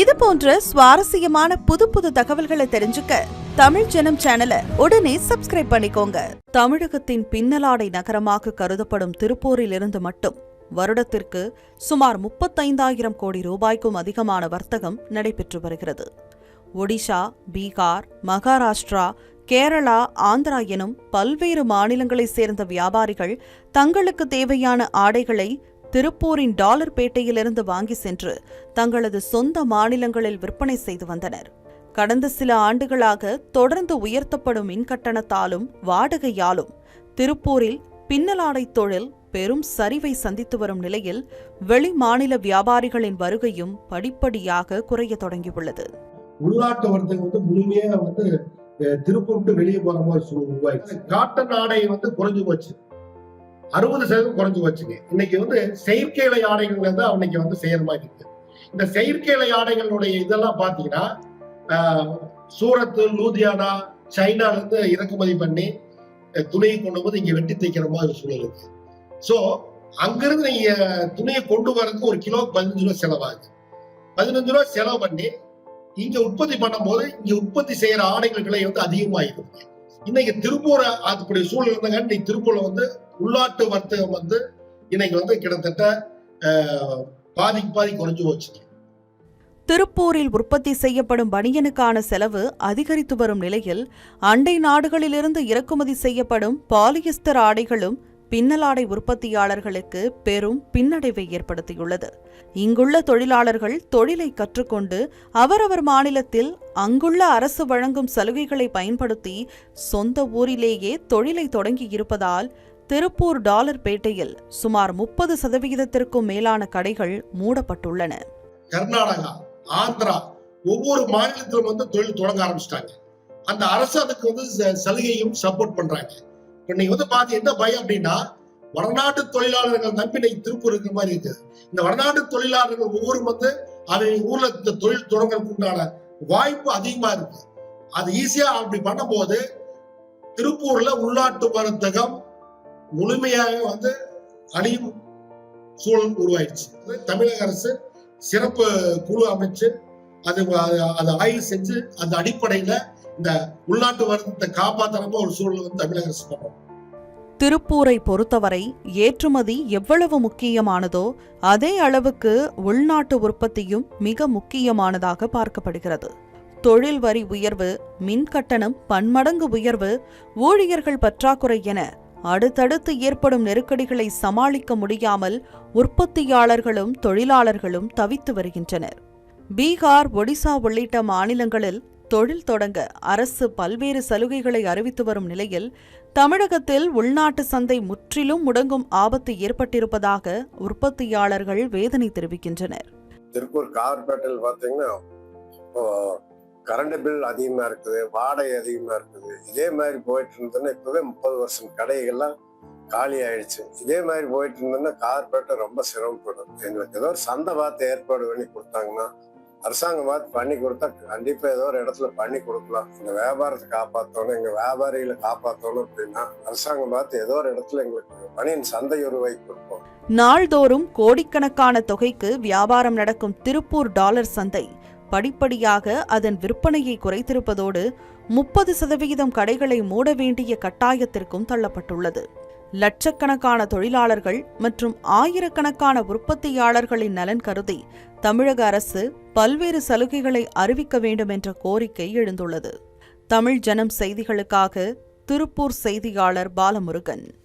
இது போன்ற சுவாரஸ்யமான புது புது தகவல்களை தெரிஞ்சுக்க தமிழ் ஜனம் சேனலை உடனே சப்ஸ்கிரைப் பண்ணிக்கோங்க. தமிழகத்தின் பின்னலாடை நகரமாக கருதப்படும் திருப்பூரில் இருந்து மட்டும் வருடத்திற்கு சுமார் முப்பத்தைந்தாயிரம் கோடி ரூபாய்க்கும் அதிகமான வர்த்தகம் நடைபெற்று வருகிறது. ஒடிஷா பீகார் மகாராஷ்டிரா கேரளா ஆந்திரா எனும் பல்வேறு மாநிலங்களைச் சேர்ந்த வியாபாரிகள் தங்களுக்கு தேவையான ஆடைகளை திருப்பூரின் டாலர் பேட்டையிலிருந்து வாங்கி சென்று தங்களது சொந்த மாநிலங்களில் விற்பனை செய்து வந்தனர். கடந்த சில ஆண்டுகளாக தொடர்ந்து உயர்த்தப்படும் மின்கட்டணத்தாலும் வாடகையாலும் திருப்பூரில் பின்னலாடை தொழில் பெரும் சரிவை சந்தித்து வரும் நிலையில் வெளி மாநில வியாபாரிகளின் வருகையும் படிப்படியாக குறைய தொடங்கியுள்ளது. உள்நாட்டு வர்த்தகம் வந்து முழுமையா வந்து திருப்பூர் விட்டு வெளியே போற மாதிரி உருவாயிடுச்சு. காட்டன் ஆடை வந்து குறைஞ்சு போச்சு. அறுபது சதவீதம் குறைஞ்சு வச்சுங்க இன்னைக்கு வந்து செயற்கை இலை ஆடைகள் வந்து அன்னைக்கு வந்து செய்யற மாதிரி இருக்கு. இந்த செயற்கை இலை ஆடைகளுடைய இதெல்லாம் பாத்தீங்கன்னா சூரத்து லூதியானா சைனால இருந்து இறக்குமதி பண்ணி துணியை கொண்டு வந்து இங்க வெட்டி தைக்கிற மாதிரி சூழல் இருக்கு. ஸோ அங்கிருந்து நீங்க துணியை கொண்டு வரதுக்கு ஒரு கிலோ பதினஞ்சு ரூபா செலவாகுது. பதினஞ்சு ரூபா செலவு பண்ணி இங்க உற்பத்தி பண்ணும்போது இங்க உற்பத்தி செய்யற ஆடைகள் விலை வந்து அதிகமாயிருக்கு இன்னைக்கு திருப்பூர் அதுக்குடைய சூழல் இருந்தாங்க இன்னைக்கு திருப்பூர்ல வந்து உள்நாட்டு வர்த்தகம் வந்து இன்னைக்கு வந்து கிட்டத்தட்ட பாதிக்கு பாதி குறைஞ்சு போச்சு. திருப்பூரில் உற்பத்தி செய்யப்படும் பனியனுக்கான செலவு அதிகரித்து வரும் நிலையில் அண்டை நாடுகளிலிருந்து இறக்குமதி செய்யப்படும் பாலியஸ்டர் ஆடைகளும் பின்னலாடை உற்பத்தியாளர்களுக்கு பெரும் பின்னடைவை ஏற்படுத்தியுள்ளது. இங்குள்ள தொழிலாளர்கள் தொழிலை கற்றுக்கொண்டு அவரவர் மாநிலத்தில் அங்குள்ள அரசு வழங்கும் சலுகைகளை பயன்படுத்தி சொந்த ஊரிலேயே தொழிலை தொடங்கி இருப்பதால் திருப்பூர் டாலர் பேட்டையில் சுமார் முப்பது சதவிகிதத்திற்கும் மேலான கடைகள் மூடப்பட்டுள்ளன. கர்நாடகா ஆந்திரா ஒவ்வொரு மாநிலத்திலும் வந்து தொழில் தொடங்க ஆரம்பிச்சிட்டாங்க. அந்த அரசு அதுக்கு வந்து சலுகையும் சப்போர்ட் பண்றாங்க. இப்ப நீங்க வந்து பாத்து என்ன பயம் அப்படின்னா வடநாட்டு தொழிலாளர்கள் நம்பி இன்னைக்கு திருப்பூர் இருக்கிற மாதிரி இருக்கு. இந்த வடநாட்டு தொழிலாளர்கள் ஒவ்வொரு வந்து அதை ஊர்ல இந்த தொழில் தொடங்குறதுக்கு உண்டான வாய்ப்பு அதிகமா இருக்கு. அது ஈஸியா அப்படி பண்ணும்போது திருப்பூர்ல உள்நாட்டு வர்த்தகம் முழுமையாக வந்து அழியும் சூழல் உருவாயிடுச்சு. தமிழக அரசு சிறப்பு குழு அமைச்சு அது- அதை ஆய்வு செஞ்சு அந்த அடிப்படையில இந்த உள்நாட்டு வர்த்தகத்தை காப்பாத்தனமா ஒரு சூழல் வந்து தமிழக அரசு திருப்பூரை பொறுத்தவரை ஏற்றுமதி எவ்வளவு முக்கியமானதோ அதே அளவுக்கு உள்நாட்டு உற்பத்தியும் மிக முக்கியமானதாக பார்க்கப்படுகிறது. தொழில் வரி உயர்வு மின் கட்டணம் பன்மடங்கு உயர்வு ஊழியர்கள் பற்றாக்குறை என அடுத்தடுத்து ஏற்படும் நெருக்கடிகளை சமாளிக்க முடியாமல் உற்பத்தியாளர்களும் தொழிலாளர்களும் தவித்து வருகின்றனர். பீகார் ஒடிசா உள்ளிட்ட மாநிலங்களில் தொழில் தொடங்க அரசு பல்வேறு சலுகைகளை அறிவித்து வரும் நிலையில் தமிழகத்தில் உள்நாட்டு சந்தை முற்றிலும் முடங்கும் ஆபத்து ஏற்பட்டிருப்பதாக உற்பத்தியாளர்கள் வேதனை தெரிவிக்கின்றனர். திருப்பூர் கார்பரேட்டில் பார்த்தீங்கன்னா கரண்ட் பில் அதிகமாக இருக்குது வாடகை அதிகமாக இருக்குது. இதே மாதிரி போயிட்டு இருந்ததுன்னா இப்போவே முப்பது வருஷம் கடைகள்லாம் காலி ஆயிடுச்சு. இதே மாதிரி போயிட்டு இருந்தோம்னா கார்பரேட்டை ரொம்ப சிரமப்படும். எங்களுக்கு ஏதோ ஒரு சந்தை பார்த்து ஏற்பாடு பண்ணி கொடுத்தாங்கன்னா அரசாங்கமா பண்ணி கொடுத்தா கண்டிப்பாக ஏதோ ஒரு இடத்துல பண்ணி கொடுக்கலாம். இந்த வியாபாரத்தை காப்பாற்றணும் எங்க வியாபாரிகளை காப்பாற்றணும் அப்படின்னா அரசாங்கம் பார்த்து ஏதோ ஒரு இடத்துல எங்களுக்கு பணியின் சந்தை உருவாக்கி கொடுப்போம். நாள்தோறும் கோடிக்கணக்கான தொகைக்கு வியாபாரம் நடக்கும் திருப்பூர் டாலர் சந்தை. படிப்படியாக அதன் விற்பனையை குறைத்திருப்பதோடு முப்பது சதவிகிதம் கடைகளை மூட வேண்டிய கட்டாயத்திற்கும் தள்ளப்பட்டுள்ளது. லட்சக்கணக்கான தொழிலாளர்கள் மற்றும் ஆயிரக்கணக்கான உற்பத்தியாளர்களின் நலன் கருதி தமிழக அரசு பல்வேறு சலுகைகளை அறிவிக்க வேண்டும் என்ற கோரிக்கை எழுந்துள்ளது. தமிழ் ஜனம் செய்திகளுக்காக திருப்பூர் செய்தியாளர் பாலமுருகன்.